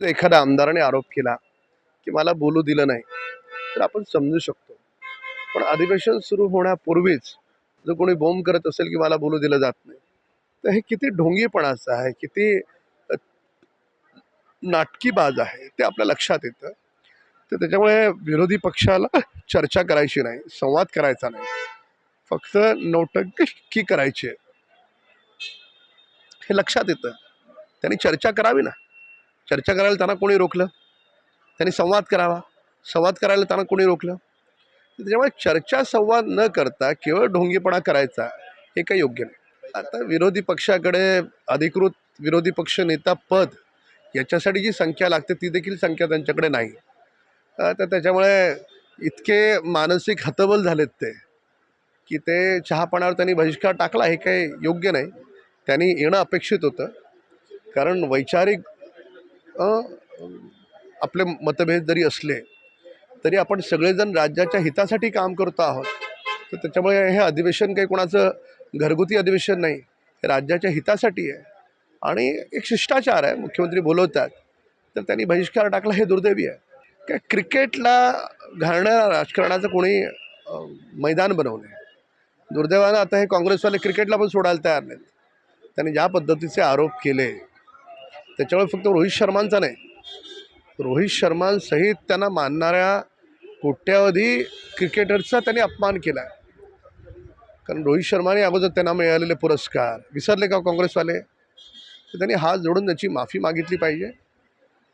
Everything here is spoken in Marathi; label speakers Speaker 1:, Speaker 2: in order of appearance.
Speaker 1: एखाद्या आमदाराने आरोप केला की मला बोलू दिलं नाही तर आपण समजू शकतो. पण अधिवेशन सुरू होण्यापूर्वीच जर कोणी बोंब करत असेल की मला बोलू दिलं जात नाही तर हे किती ढोंगीपणाचं आहे किती नाटकीबाज आहे ते आपल्या लक्षात येतं. तर त्याच्यामुळे विरोधी पक्षाला चर्चा करायची नाही संवाद करायचा नाही. फक्त नोटंकी करायची आहे. हे लक्षात येतं. त्यांनी चर्चा करावी ना. चर्चा करायला त्यांना कोणी रोखलं? त्यांनी संवाद करावा. संवाद करायला त्यांना कोणी रोखलं? त्याच्यामुळे चर्चा संवाद न करता केवळ ढोंगीपणा करायचा हे काही योग्य नाही. आता विरोधी पक्षाकडे अधिकृत विरोधी पक्ष नेता पद याच्यासाठी जी संख्या लागते ती देखील संख्या त्यांच्याकडे नाही. तर त्याच्यामुळे इतके मानसिक हतबल झालेत ते की ते चहापाण्यावर त्यांनी बहिष्कार टाकला हे काही योग्य नाही. त्यांनी येणं अपेक्षित होतं. कारण वैचारिक आपले मतभेद जरी असले तरी आपण सगळेजण राज्याच्या हितासाठी काम करतो आहोत. तर त्याच्यामुळे हे अधिवेशन काही कोणाचं घरगुती अधिवेशन नाही हे राज्याच्या हितासाठी आहे. आणि एक शिष्टाचार आहे मुख्यमंत्री बोलवतात तर त्यांनी बहिष्कार टाकला हे दुर्दैवी आहे. काय क्रिकेटला घालणाऱ्या राजकारणाचं कोणी मैदान बनवलं आहे दुर्दैवानं आता हे काँग्रेसवाले क्रिकेटला पण सोडायला तयार नाहीत. त्यांनी ज्या पद्धतीचे आरोप केले त्याच्यामुळे फक्त रोहित शर्मांचा नाही. रोहित शर्मांसहित त्यांना मानणाऱ्या कोट्यावधी क्रिकेटरचा त्यांनी अपमान केला आहे कारण रोहित शर्माने अगोदर त्यांना मिळालेले पुरस्कार. विसरले का काँग्रेसवाले? तर त्यांनी हात जोडून त्याची माफी मागितली पाहिजे.